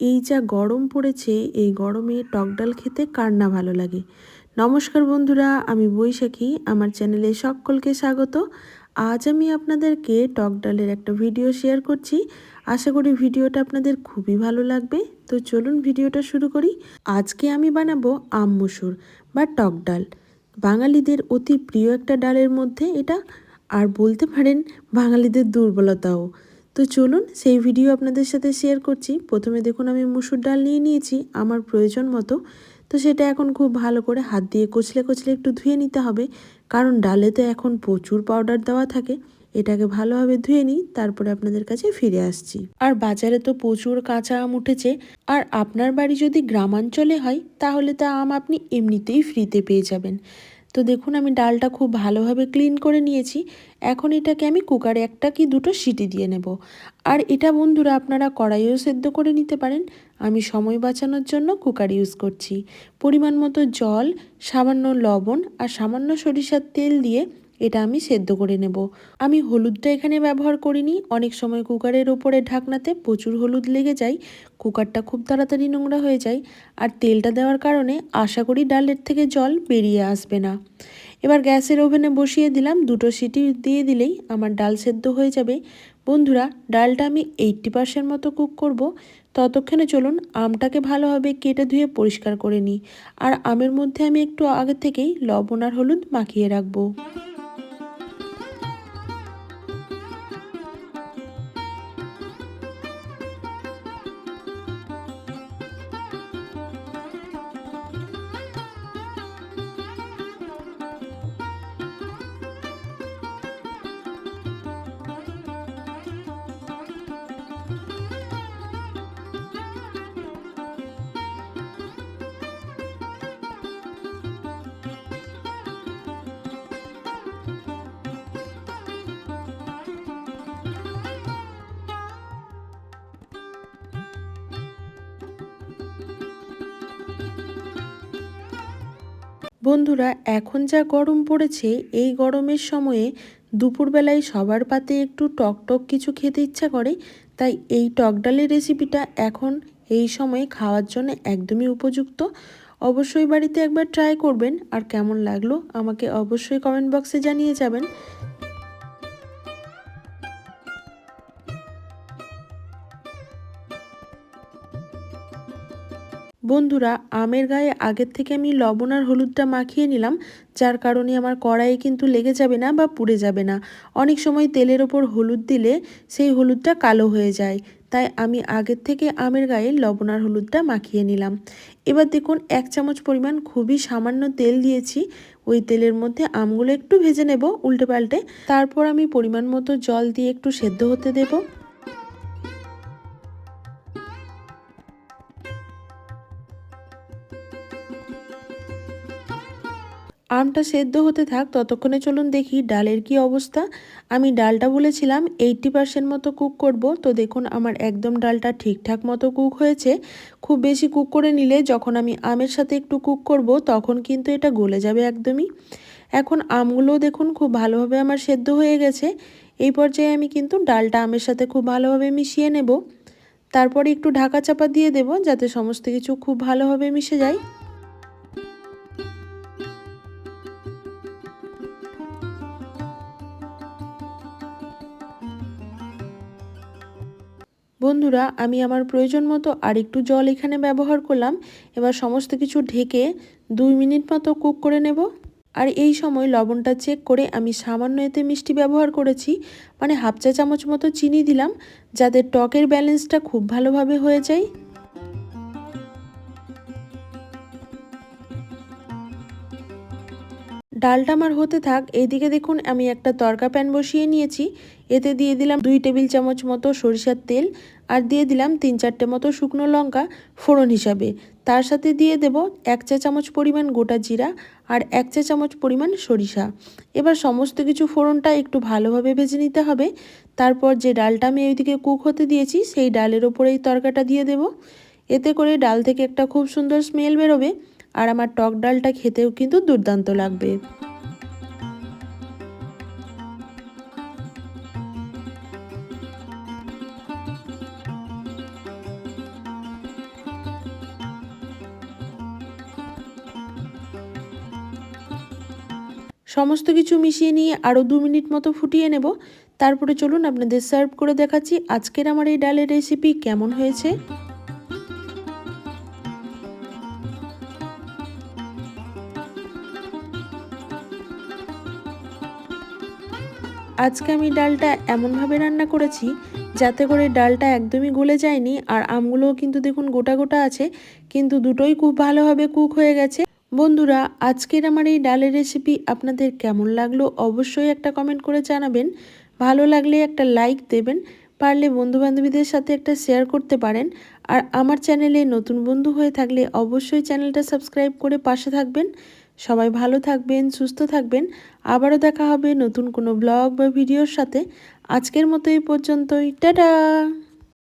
এই যা গরম পড়েছে, এই গরমে টক ডাল খেতে কার না ভালো লাগে? নমস্কার বন্ধুরা, আমি বৈশাখী, আমার চ্যানেলে সকলকে স্বাগত। আজ আমি আপনাদেরকে টক ডালের একটা ভিডিও শেয়ার করছি। আশা করি ভিডিওটা আপনাদের খুবই ভালো লাগবে। তো চলুন ভিডিওটা শুরু করি। আজকে আমি বানাবো আম মসুর বা টক ডাল। বাঙালিদের অতি প্রিয় একটা ডালের মধ্যে এটা। আর বলতে পারেন, বাঙালিদের দুর্বলতাও। তো চলুন সেই ভিডিও আপনাদের সাথে শেয়ার করছি। প্রথমে দেখুন আমি মুসুর ডাল নিয়ে নিয়েছি, আমার প্রয়োজন মতো। তো সেটা এখন খুব ভালো করে হাত দিয়ে কচলে কচলে একটু ধুয়ে নিতে হবে। কারণ ডালে তো এখন প্রচুর পাউডার দেওয়া থাকে। এটাকে ভালোভাবে ধুয়ে নিই, তারপরে আপনাদের কাছে ফিরে আসছি। আর বাজারে তো প্রচুর কাঁচা আম উঠেছে। আর আপনার বাড়ি যদি গ্রামাঞ্চলে হয়, তাহলে তা আম আপনি এমনিতেই ফ্রিতে পেয়ে যাবেন। তো দেখুন, আমি ডালটা খুব ভালোভাবে ক্লিন করে নিয়েছি। এখন এটাকে আমি কুকারে একটা কি দুটো সিটি দিয়ে নেব। আর এটা বন্ধুরা আপনারা কড়াইও সেদ্ধ করে নিতে পারেন। আমি সময় বাঁচানোর জন্য কুকার ইউজ করছি। পরিমাণ মতো জল, সামান্য লবণ আর সামান্য সরিষার তেল দিয়ে এটা আমি সেদ্ধ করে নেব। আমি হলুদটা এখানে ব্যবহার করিনি। অনেক সময় কুকারের ওপরে ঢাকনাতে প্রচুর হলুদ লেগে যায়। কুকারটা খুব তাড়াতাড়ি নোংরা হয়ে যায়। আর তেলটা দেওয়ার কারণে আশা করি ডালের থেকে জল বেরিয়ে আসবে না। এবার গ্যাসের ওভেনে বসিয়ে দিলাম দুটো সিটি দিয়ে দিলেই আমার ডাল সেদ্ধ হয়ে যাবে। বন্ধুরা, ডালটা আমি এইটটি পার্সেন্ট মতো কুক করব। ততক্ষণে চলুন আমটাকে ভালোভাবে কেটে ধুয়ে পরিষ্কার করে নিই। আর আমের মধ্যে আমি একটু আগে থেকেই লবণ আর হলুদ মাখিয়ে রাখব। বন্ধুরা, এখন যা গরম পড়েছে, এই গরমের সময়ে দুপুরবেলায় সবার পাতে একটু টক টক কিছু খেতে ইচ্ছা করে, তাই এই টক ডালের রেসিপিটা এখন এই সময়ে খাওয়ার জন্য একদমই উপযুক্ত। অবশ্যই বাড়িতে একবার ট্রাই করবেন, আর কেমন লাগল আমাকে অবশ্যই কমেন্ট বক্সে জানিয়ে যাবেন। বন্ধুরা, আমের গায়ে আগের থেকে আমি লবণ আর হলুদটা মাখিয়ে নিলাম, যার কারণে আমার কড়াইয়ে কিন্তু লেগে যাবে না বা পুড়ে যাবে না। অনেক সময় তেলের ওপর হলুদ দিলে সেই হলুদটা কালো হয়ে যায়, তাই আমি আগের থেকে আমের গায়ে লবণ আর হলুদটা মাখিয়ে নিলাম। এবার দেখুন, এক চামচ পরিমাণ খুবই সামান্য তেল দিয়েছি, ওই তেলের মধ্যে আমগুলো একটু ভেজে নেব উল্টে পাল্টে। তারপর আমি পরিমাণ মতো জল দিয়ে একটু সেদ্ধ হতে দেবো। আমটা সেদ্ধ হতে থাক, ততক্ষণে চলুন দেখি ডালের কি অবস্থা। আমি ডালটা বলেছিলাম এইটটি পার্সেন্ট মতো কুক করব। তো দেখুন, আমার একদম ডালটা ঠিকঠাক মতো কুক হয়েছে। খুব বেশি কুক করে নিলে যখন আমি আমের সাথে একটু কুক করব, তখন কিন্তু এটা গলে যাবে একদমই। এখন আমগুলোও দেখুন, খুব ভালোভাবে আমার সেদ্ধ হয়ে গেছে। এই পর্যায়ে আমি কিন্তু ডালটা আমের সাথে খুব ভালোভাবে মিশিয়ে নেব। তারপরে একটু ঢাকা চাপা দিয়ে দেব, যাতে সমস্ত কিছু খুব ভালোভাবে মিশে যায়। বন্ধুরা, আমি আমার প্রয়োজন মতো আর একটু জল এখানে ব্যবহার করলাম। এবার সমস্ত কিছু ঢেকে দুই মিনিট মতো কুক করে নেব। আর এই সময় লবণটা চেক করে আমি সামান্য এতে মিষ্টি ব্যবহার করেছি। মানে হাফ চা চামচ মতো চিনি দিলাম, যাতে টকের ব্যালেন্সটা খুব ভালোভাবে হয়ে যায়। ডালটা আমার হতে থাক এইদিকে দেখুন আমি একটা তরকা প্যান বসিয়ে নিয়েছি। এতে দিয়ে দিলাম দুই টেবিল চামচ মতো সরিষার তেল আর দিয়ে দিলাম তিন চারটে মতো শুকনো লঙ্কা ফোড়ন হিসাবে। তার সাথে দিয়ে দেব এক চা চামচ পরিমাণ গোটা জিরা আর এক চা চামচ পরিমাণ সরিষা। এবার সমস্ত কিছু ফোড়নটা একটু ভালোভাবে ভেজে নিতে হবে। তারপর যে ডালটা আমি ওইদিকে কুক হতে দিয়েছি, সেই ডালের ওপরে এই তরকাটা দিয়ে দেব। এতে করে ডাল থেকে একটা খুব সুন্দর স্মেল বেরোবে আর আমার টক ডালটা খেতেও কিন্তু দুর্দান্ত লাগবে। সমস্ত কিছু মিশিয়ে নিয়ে আরও দু মিনিট মতো ফুটিয়ে নেব। তারপরে চলুন আপনাদের সার্ভ করে দেখাচ্ছি আজকের আমার এই ডালের রেসিপি কেমন হয়েছে। আজকে আমি ডালটা এমনভাবে রান্না করেছি যাতে করে ডালটা একদমই গলে যায়নি আর আমগুলোও কিন্তু দেখুন গোটা গোটা আছে, কিন্তু দুটোই খুব ভালোভাবে কুক হয়ে গেছে। বন্ধুরা, আজকের আমার এই ডালের রেসিপি আপনাদের কেমন লাগল অবশ্যই একটা কমেন্ট করে জানাবেন। ভালো লাগলে একটা লাইক দেবেন, পারলে বন্ধুবান্ধবীদের সাথে একটা শেয়ার করতে পারেন। আর আমার চ্যানেলে নতুন বন্ধু হয়ে থাকলে অবশ্যই চ্যানেলটা সাবস্ক্রাইব করে পাশে থাকবেন। সবাই ভালো থাকবেন, সুস্থ থাকবেন। আবারও দেখা হবে নতুন কোনো ব্লগ বা ভিডিওর সাথে। আজকের মতো এই পর্যন্তই। টাটা!